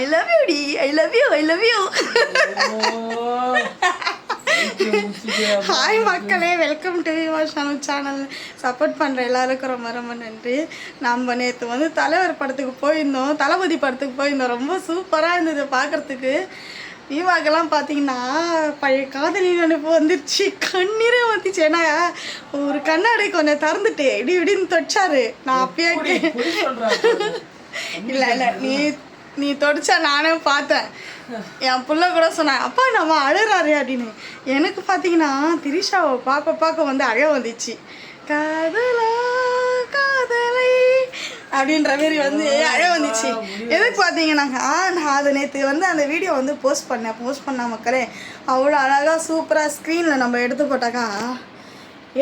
I love you D I love you I love you hi மக்களே. Welcome to your channel support பண்ணுற எல்லாருக்கும் ரொம்ப ரொம்ப நன்றி. நம்ம நேற்று வந்து தலைவர் படத்துக்கு போயிருந்தோம். தளபதி படத்துக்கு போயிருந்தோம். ரொம்ப சூப்பராக இருந்தது பார்க்குறதுக்கு ஈவாக்கெல்லாம் பார்த்தீங்கன்னா பழைய காதலி நினைப்பு வந்துருச்சு. கண்ணீரே வந்துச்சு. ஏன்னா ஒரு கண்ணாடி கொஞ்சம் திறந்துட்டு. இடி இடின்னு தொச்சாரு நான் அப்பயே இல்லை இல்லை. நீ நீ தொடிச்சா நானே பார்த்தேன். என் புள்ள கூட சொன்னான் அப்பா நம்ம அழுறாரு அப்படின்னு. எனக்கு பார்த்தீங்கன்னா திரிஷாவை பார்க்க பார்க்க வந்து அழ வந்துச்சு. காதலா காதலை அப்படின்ற மாதிரி வந்து அழ வந்துச்சு. எதுக்கு பார்த்தீங்கன்னாக்கா நான் அதை நேற்று வந்து அந்த வீடியோ வந்து போஸ்ட் பண்ணேன். போஸ்ட் பண்ண மக்களே அவ்வளோ அழகாக சூப்பராக ஸ்க்ரீனில் நம்ம எடுத்து போட்டாக்கா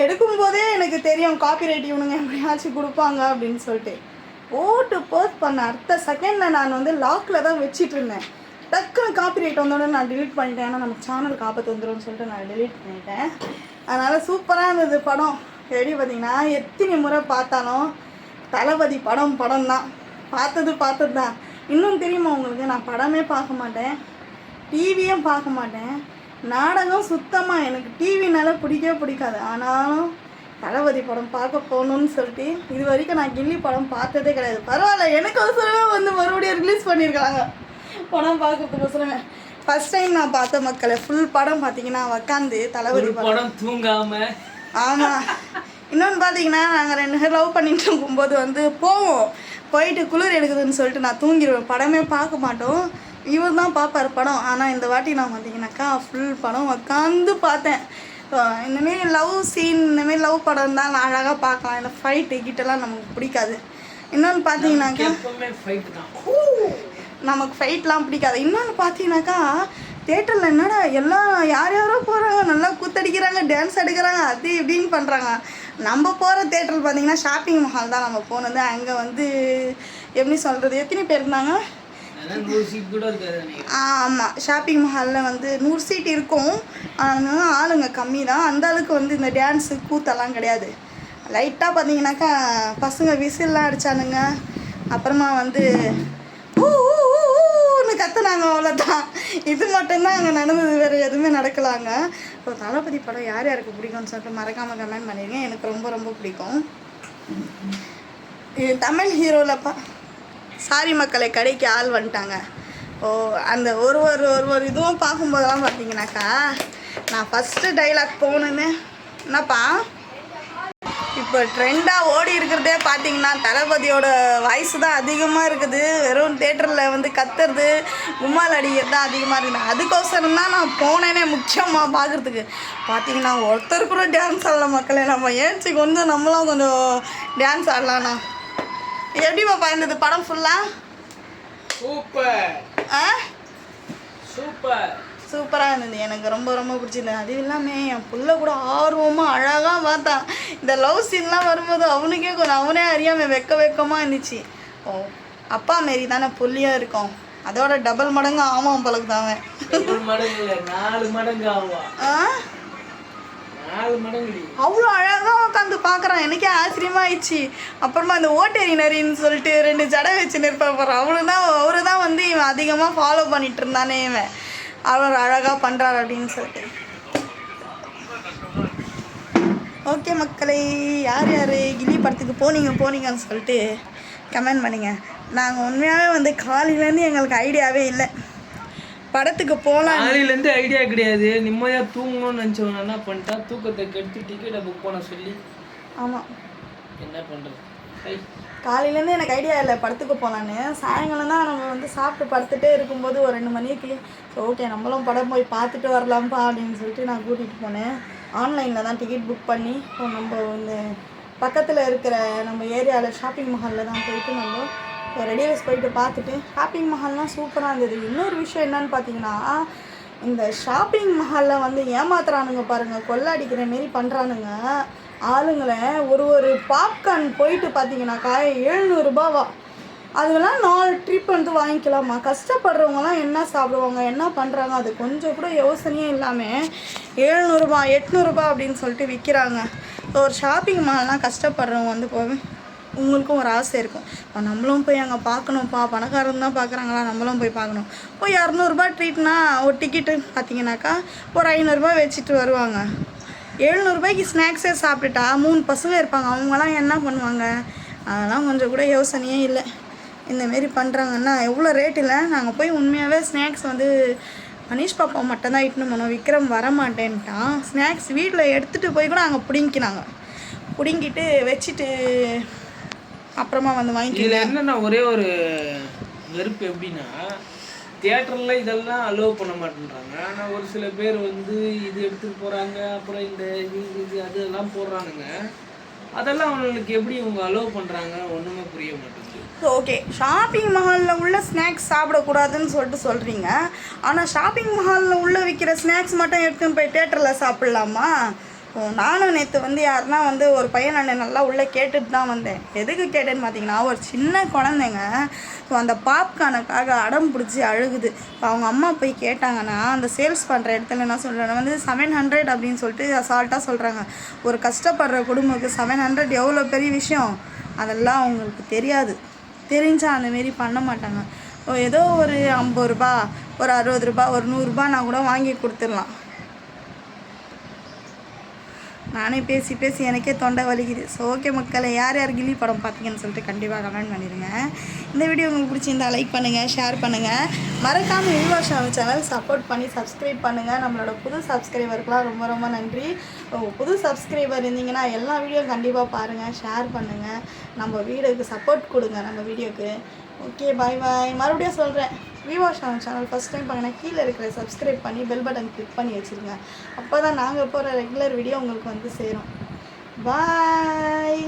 எடுக்கும்போதே எனக்கு தெரியும் காப்பிரைட் இவனுங்க எப்படியாச்சும் கொடுப்பாங்க அப்படின்னு சொல்லிட்டு. போட்டு போஸ்ட் பண்ண அடுத்த செகண்டில் நான் வந்து லாக்கில் தான் வச்சிட்டு இருந்தேன் டக்குன்னு காப்பிரைட் வந்தோடனே நான் டிலீட் பண்ணிட்டேன். ஏன்னா நம்ம சேனலுக்கு ஆபத்து வந்துரும்னு சொல்லிட்டு நான் டிலீட் பண்ணிட்டேன். அதனால் சூப்பராக இருந்தது படம். எப்படி பார்த்தீங்கன்னா எத்தனை முறை பார்த்தாலும் தளபதி படம் படம் தான். பார்த்தது பார்த்தது தான். இன்னும் தெரியுமா உங்களுக்கு? நான் படமே பார்க்க மாட்டேன். டிவியும் பார்க்க மாட்டேன். நாடகம் சுத்தமாக எனக்கு டிவினால பிடிக்கவே பிடிக்காது. ஆனாலும் தளபதி படம் பார்க்க போகணும்னு சொல்லிட்டு இது வரைக்கும் நான் கில்லி படம் பார்த்ததே கிடையாது. பரவாயில்ல எனக்கு அவசரமே வந்து மறுபடியும் ரிலீஸ் பண்ணியிருக்காங்க படம் பார்க்கறதுக்கோசரமே ஃபர்ஸ்ட் டைம் நான் பார்த்த மக்களை ஃபுல் படம் பார்த்தீங்கன்னா உக்காந்து தளபதி படம். தூங்காம. ஆமாம் இன்னொன்று பார்த்தீங்கன்னா நாங்கள் ரெண்டு பேரும் லவ் பண்ணிட்டு இருக்கும்போது வந்து போவோம். போயிட்டு குளிர் எடுக்குதுன்னு சொல்லிட்டு நான் தூங்கிடுவேன் படமே பார்க்க மாட்டோம். இவர் தான் பார்ப்பார் படம். ஆனால் இந்த வாட்டி நான் பார்த்தீங்கன்னாக்கா ஃபுல் படம் உட்காந்து பார்த்தேன். ஸோ இந்தமாரி லவ் சீன் இந்தமாரி லவ் படம் தான் நான் அழகாக பார்க்கலாம். இந்த ஃபைட்டு கிட்டலாம் நமக்கு பிடிக்காது. இன்னொன்று பார்த்தீங்கன்னாக்கா நமக்கு ஃபைட்லாம் பிடிக்காது. இன்னொன்று பார்த்தீங்கன்னாக்கா தேட்டரில் என்னடா எல்லாம் யார் யாரோ போகிறாங்க நல்லா கூத்தடிக்கிறாங்க டான்ஸ் எடுக்கிறாங்க அது இப்படின்னு பண்ணுறாங்க நம்ம போகிற தேட்டரில் பார்த்தீங்கன்னா ஷாப்பிங் மஹால் தான் நம்ம போனது. அங்கே வந்து எப்படி சொல்கிறது எத்தனை பேர் இருந்தாங்க? ஆமாம் ஷாப்பிங் மஹாலில் வந்து நூறு சீட் இருக்கும். ஆனால் ஆளுங்க கம்மி தான் அந்த அளவுக்கு வந்து இந்த டான்ஸு கூத்தெல்லாம் கிடையாது. லைட்டாக பார்த்தீங்கன்னாக்கா பசங்க விசில்லாம் அடிச்சானுங்க. அப்புறமா வந்து ஊ ஊன்னு கத்துனாங்க அவ்வளோதான் இது மட்டும்தான் அங்கே நடந்தது. வேறு எதுவுமே நடக்கலாங்க. இப்போ தளபதி படம் யார் யாருக்கு பிடிக்கும்னு சொல்லிட்டு மறக்காமல் கமெண்ட் பண்ணியிருக்கேன் எனக்கு ரொம்ப ரொம்ப பிடிக்கும். தமிழ் ஹீரோவில் பா சாரி மக்களை கடைக்கு ஆள் வந்துட்டாங்க. ஓ அந்த ஒரு ஒரு ஒரு ஒரு இதுவும் பார்க்கும்போதெல்லாம் பார்த்தீங்கன்னாக்கா நான் ஃபஸ்ட்டு டைலாக் போகணுன்னு. என்னப்பா? இப்போ ட்ரெண்டாக ஓடி இருக்கிறதே பார்த்தீங்கன்னா தளபதியோட வாய்ஸ் தான் அதிகமாக இருக்குது. வெறும் தேட்டரில் வந்து கத்துறது கும்மால் அடிக்கிறது தான் அதிகமாக இருக்குது. அதுக்கோசரம் தான் நான் போனேனே முக்கியமாக பார்க்குறதுக்கு. பார்த்தீங்கன்னா ஒருத்தர் கூட டான்ஸ் ஆடல மக்களே. நம்ம ஏன்ச்சி கொஞ்சம் நம்மளும் கொஞ்சம் டான்ஸ் ஆடலாம்ண்ணா. எப்படி பாப்பா இருந்தது படம் ஃபுல்லாக சூப்பர். ஆ? சூப்பர். சூப்பராக இருந்தது. எனக்கு ரொம்ப ரொம்ப பிடிச்சிருந்தது. அது இல்லாமல் என் புள்ள கூட ஆர்வமாக அழகாக பார்த்தான் இந்த லவ் சீன்லாம் வரும்போது அவனுக்கே கொஞ்சம் அவனே அறியாமல் வெக்க வெக்கமாக இருந்துச்சு. ஓ அப்பா மாரி தானே புள்ளியாக இருக்கும். அதோட டபுள் மடங்கு ஆமாம் பழகு அவன் நாலு மடங்கு ஆவா ஆ? அவ்வளோ அழகாக உட்காந்து பார்க்குறான் எனக்கே ஆச்சரியமா ஆயிடுச்சு அப்புறமா அந்த ஓட்டரினரின்னு சொல்லிட்டு ரெண்டு ஜடை வச்சு நிற்பார் அவரு தான் அவரு தான் வந்து இவன் அதிகமாக ஃபாலோ பண்ணிட்டு இருந்தானே இவன். அவர் அழகாக பண்ணுறாரு அப்படின்னு சொல்லிட்டு. ஓகே மக்களே யார் யார் கில்லி படத்துக்கு போனீங்க போனீங்கன்னு சொல்லிட்டு கமெண்ட் பண்ணுங்கள் நாங்கள் உண்மையாகவே வந்து காலையிலேருந்து எங்களுக்கு ஐடியாவே இல்லை. படத்துக்கு போகலாம் காலையில இருந்து ஐடியா கிடையாது. நிம்மதியா தூங்கணும்னு நினைச்சவங்க என்ன பண்ணிட்டா தூக்கத்தை கெடுத்து டிக்கெட்டை புக் பண்ண சொல்லி ஆமாம் என்ன பண்றது? ஐ, காலையிலேருந்து எனக்கு ஐடியா இல்லை படத்துக்கு போகலான்னு சாயங்காலம் தான் நம்ம வந்து சாப்பிட்டு படுத்துட்டே இருக்கும்போது ஒரு ரெண்டு மணிக்கு ஓகே நம்மளும் படம் போய் பார்த்துட்டு வரலாம்ப்பா அப்படின்னு சொல்லிட்டு நான் கூட்டிகிட்டு போனேன். ஆன்லைனில் தான் டிக்கெட் புக் பண்ணி இப்போ நம்ம இந்த பக்கத்தில் இருக்கிற நம்ம ஏரியாவில் ஷாப்பிங் மஹாலில் தான் போயிட்டு நம்ம ரெடியல்ஸ் போயிட்டு பார்த்துட்டு ஷாப்பிங் மஹால்லாம் சூப்பராக இருந்தது. இன்னொரு விஷயம் என்னன்னு பார்த்தீங்கன்னா இந்த ஷாப்பிங் மஹாலில் வந்து ஏமாத்துறானுங்க பாருங்கள் கொள்ளடிக்கிற மாரி பண்ணுறானுங்க ஆளுங்களை ஒரு ஒரு பாப்கார்ன் போயிட்டு பார்த்தீங்கன்னாக்கா எழுநூறுபாவா அதுலாம் நாலு ட்ரிப் வந்து வாங்கிக்கலாமா? கஷ்டப்படுறவங்கலாம் என்ன சாப்பிடுவாங்க? என்ன பண்ணுறாங்க அது கொஞ்சம் கூட யோசனையே இல்லாமல் எழுநூறுபா எட்நூறுபா அப்படின்னு சொல்லிட்டு விற்கிறாங்க ஒரு ஷாப்பிங் மால்லாம் கஷ்டப்படுறவங்க வந்து போய் உங்களுக்கும் ஒரு ஆசை இருக்கும். இப்போ நம்மளும் போய் அங்கே பார்க்கணும்ப்பா. பணக்காரன் தான் பார்க்குறாங்களா? நம்மளும் போய் பார்க்கணும். போய் இரநூறுபா ட்ரீட்னா ஒரு டிக்கெட்டு பார்த்தீங்கன்னாக்கா ஒரு ஐநூறுரூபா வச்சுட்டு வருவாங்க. எழுநூறுபாய்க்கு ஸ்நாக்ஸே சாப்பிட்டுட்டா மூணு பசங்க இருப்பாங்க. அவங்களாம் என்ன பண்ணுவாங்க? அதெல்லாம் கொஞ்சம் கூட யோசனையே இல்லை. இந்தமாரி பண்ணுறாங்கன்னா எவ்வளோ ரேட் இல்லை. நாங்கள் போய் உண்மையாகவே ஸ்நாக்ஸ் வந்து மனிஷ் பாப்பா மட்டும்தான் இட்டுன்னு போனோம். விக்ரம் வரமாட்டேன்ட்டான். ஸ்நாக்ஸ் வீட்டில் எடுத்துகிட்டு போய் கூட அங்கே பிடிங்கினாங்க. பிடுங்கிட்டு வச்சுட்டு அப்புறமா வந்து வாங்கிட்டு இதுல என்னன்னா ஒரே ஒரு வெறுப்பு எப்படின்னா தியேட்டர்ல இதெல்லாம் அலோவ் பண்ண மாட்டேன்றாங்க. ஆனா ஒரு சில பேர் வந்து இது எடுத்துட்டு போறாங்க அப்புறம் இந்த இது இது அதெல்லாம் போடுறானுங்க. அதெல்லாம் அவங்களுக்கு எப்படி இவங்க அலோவ் பண்றாங்க ஒண்ணுமே புரிய மாட்டேங்குது. ஓகே ஷாப்பிங் மஹாலில் உள்ள ஸ்நாக்ஸ் சாப்பிடக்கூடாதுன்னு சொல்லிட்டு சொல்கிறீங்க ஆனால் ஷாப்பிங் மஹாலில் உள்ள விற்கிற ஸ்நாக்ஸ் மட்டும் எடுத்துன்னு போய் தேட்டரில் சாப்பிட்லாமா? நானும் நேற்று வந்து யாருன்னா வந்து ஒரு பையன் நான் நல்லா உள்ளே கேட்டுட்டு தான் வந்தேன். எதுக்கு கேட்டேன்னு பார்த்தீங்கன்னா ஒரு சின்ன குழந்தைங்க ஸோ அந்த பாப்கார்னுக்காக அடம் பிடிச்சி அழுகுது. இப்போ அவங்க அம்மா போய் கேட்டாங்கன்னா அந்த சேல்ஸ் பண்ணுற இடத்துல என்ன சொல்கிறேன் வந்து செவன் ஹண்ட்ரட் அப்படின்னு சொல்லிட்டு அசால்ட்டாக சொல்கிறாங்க ஒரு கஷ்டப்படுற குடும்பத்துக்கு செவன் ஹண்ட்ரட் எவ்வளோ பெரிய விஷயம்? அதெல்லாம் அவங்களுக்கு தெரியாது. தெரிஞ்சால் அந்தமாரி பண்ண மாட்டாங்க. ஓ ஏதோ ஒரு ஐம்பது ரூபா ஒரு அறுபது ரூபா ஒரு நூறுரூபா நான் கூட வாங்கி கொடுத்துடலாம். நானே பேசி பேசி எனக்கே தொண்டை வலிக்குது. ஸோ ஓகே மக்களை யார் யார் கிளி படம் பார்த்தீங்கன்னு சொல்லிட்டு கண்டிப்பாக கமெண்ட் பண்ணிடுங்க. இந்த வீடியோ உங்களுக்கு பிடிச்சிருந்தா லைக் பண்ணுங்கள் ஷேர் பண்ணுங்கள் மறக்காமல் விவாஷாவை சேனல் சப்போர்ட் பண்ணி சப்ஸ்கிரைப் பண்ணுங்கள் நம்மளோட புது சப்ஸ்கிரைபருக்குலாம் ரொம்ப ரொம்ப நன்றி. புது சப்ஸ்கிரைபர் இருந்தீங்கன்னா எல்லா வீடியோ கண்டிப்பாக பாருங்கள் ஷேர் பண்ணுங்கள் நம்ம வீடியோக்கு சப்போர்ட் கொடுங்க நம்ம வீடியோக்கு. ஓகே பாய் பாய் மறுபடியும் சொல்கிறேன் விவாஷ் சேனல் ஃபஸ்ட் டைம் பார்க்கணும் கீழே இருக்கிற சப்ஸ்கிரைப் பண்ணி பெல் பட்டன் கிளிக் பண்ணி வச்சுருங்க. அப்போ தான் நாங்கள் போகிற ரெகுலர் வீடியோ உங்களுக்கு வந்து சேரும். பாய்